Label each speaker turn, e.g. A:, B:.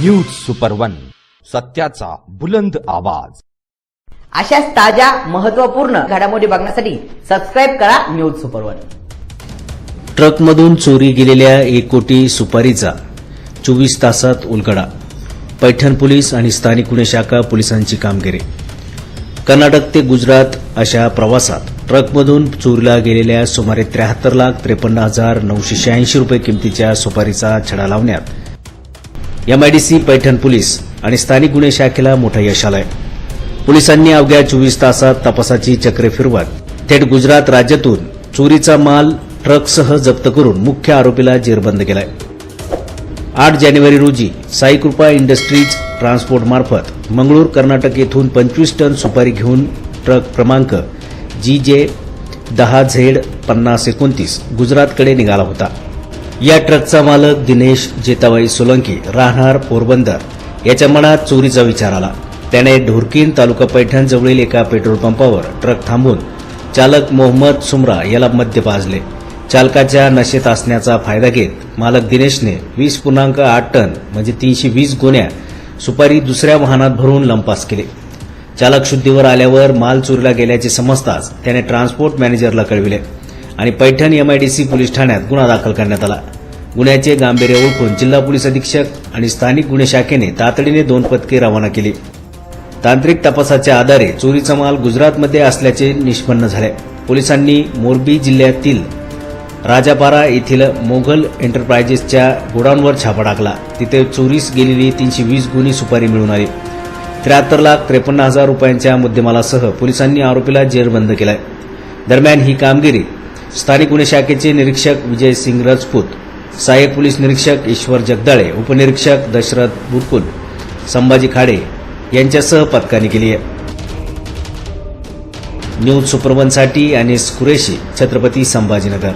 A: News super one सत्याचा बुलंद आवाज.
B: अशाच ताज्या महत्त्वपूर्ण घडामोडी बघण्यासाठी सबस्क्राईब करा न्यूज सुपर वन
C: ट्रकमधून चोरी गेलेल्या एक कोटी सुपारीचा चोवीस तासात उलगडा. पैठण पोलीस आणि स्थानिक गुन्हे शाखा पोलिसांची कामगिरी. कर्नाटक ते गुजरात अशा प्रवासात ट्रकमधून चोरीला गेलेल्या सुमारे त्र्याहत्तर लाख त्रेपन्न हजार नऊशे शहाऐंशी रुपये किमतीच्या सुपारीचा छडा लावण्यात एमआयडीसी पैठण पोलीस आणि स्थानिक गुन्हे शाखेला मोठं यश आलंय. पोलिसांनी अवघ्या चोवीस तासात तपासाची चक्रे फिरवत. थेट गुजरात राज्यातून चोरीचा माल ट्रकसह जप्त करून मुख्य आरोपीला जेरबंद केलाय. आठ जानेवारी रोजी साईकृपा इंडस्ट्रीज ट्रान्सपोर्ट मार्फत मंगळूर कर्नाटक येथून पंचवीस टन सुपारी घेऊन ट्रक क्रमांक जी जे दहा झेड पन्नास एकोणतीस गुजरातकडे निघाला होता. या ट्रकचा मालक दिनेश जेताबाई सोलंकी राहणार पोरबंदर. याच्या मनात चोरीचा विचार आला. त्याने ढोरकीन तालुका पैठणजवळील एका पेट्रोल पंपावर ट्रक थांबून चालक मोहम्मद सुमरा याला मद्य पाजले. चालकाच्या नशेत असण्याचा फायदा घेत मालक दिनेशने वीस पूर्णांक आठ टन म्हणजे तीनशे वीस गोण्या सुपारी दुसऱ्या वाहनात भरून लंपास केले. चालक शुद्धीवर आल्यावर माल चोरीला गेल्याचे समजताच त्याने ट्रान्सपोर्ट मॅनेजरला कळविले. आणि पैठण एमआयडीसी पोलीस ठाण्यात गुन्हा दाखल करण्यात आला. गुन्ह्याचे गांभीर्य ओळखून जिल्हा पोलीस अधीक्षक आणि स्थानिक गुन्हे शाखेने तातडीने दोन पथके रवाना केली. तांत्रिक तपासाच्या आधारे चोरीचा माल गुजरातमध्ये असल्याचे निष्पन्न झाले. पोलिसांनी मोरबी जिल्ह्यातील राजापारा येथील मोगल एंटरप्राइजेसच्या गोडाऊनवर छापा टाकला. तिथे चोरीस गेलेली तीनशे वीस गुन्हे सुपारी मिळून आली. त्र्याहत्तर लाख त्रेपन्न हजार रुपयांच्या मुद्देमालासह पोलिसांनी आरोपीला जेरबंद केलाय. दरम्यान ही कामगिरी स्थानिक गुन्हे शाखेचे निरीक्षक विजय सिंग राजपूत सहाय्यक पोलीस निरीक्षक ईश्वर जगदाळे उपनिरीक्षक दशरथ बुरकुल संभाजी खाडे यांच्यासह पथकाने केली आहे. न्यूज सुपरवनसाठी अनिस कुरेशी छत्रपती संभाजीनगर.